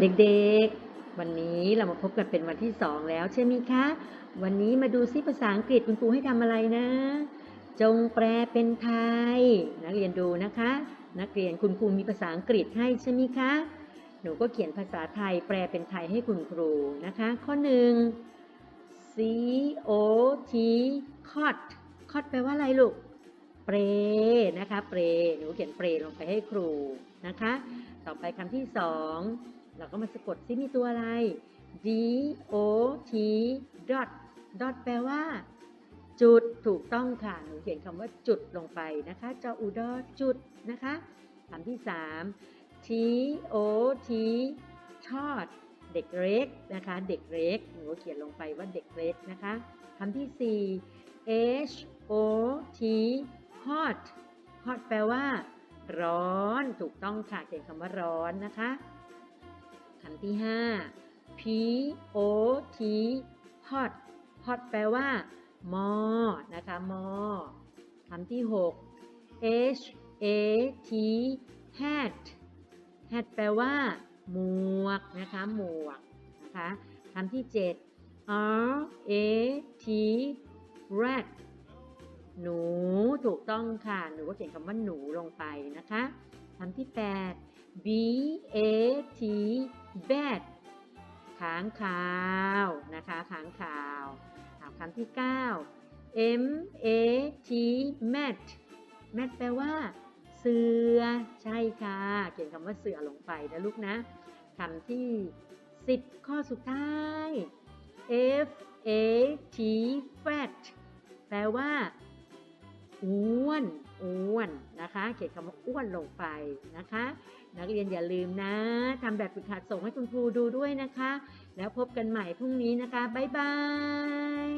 เด็กๆ วันนี้เรามาพบกันเป็นวันที่สองแล้วใช่ไหมคะ วันนี้มาดูซิภาษาอังกฤษคุณครูให้ทำอะไรนะ จงแปลเป็นไทย นักเรียนดูนะคะ นักเรียนคุณครูมีภาษาอังกฤษให้ใช่ไหมคะ หนูก็เขียนภาษาไทยแปลเป็นไทยให้คุณครูนะคะ ข้อหนึ่ง C O T cot cot แปลว่าอะไรลูก เปรนะคะ เปรหนูเขียนเปรลงไปให้ครูนะคะ ต่อไปคำที่สอง เราก็มาสะกดซิมีตัวอะไร D O T dot dot แปลว่า จุดถูกต้องค่ะหนูเขียนคำว่าจุดลงไปนะคะจออุดอจุดนะคะคำที่สาม T O T ชอดเด็กเล็กนะคะ เด็กเล็กหนูเขียนลงไปว่าเด็กเล็กนะคะคำที่สี่ H O T hot hot แปลว่า ร้อนถูกต้องค่ะเขียนคำว่าร้อนนะคะ คำที่ 5 P O T hot hot แปลว่าหมอ นะคะหมอ คำที่ 6 H A T hat hat แปลว่า หมวก นะคะ หมวก นะคะคำที่ 7 R A T rat หนูถูกต้องค่ะ หนูก็เขียนคำว่าหนูลงไปนะคะคำที่ 8 B A T bat ค้างคาวนะคะค้างคาวคำที่ 9 M A T mat mat แปลว่า เสือใช่ค่ะ เขียนคำว่าเสือลงไปนะลูกนะคำที่ 10 ข้อสุดท้าย F A T fat แปลว่า อ้วน อ้วนนะคะ เขียนคำว่าอ้วนลงไปนะคะ นักเรียนอย่าลืมนะทำแบบฝึกหัดส่งให้คุณครูดูด้วยนะคะ แล้วพบกันใหม่พรุ่งนี้นะคะ บ๊ายบาย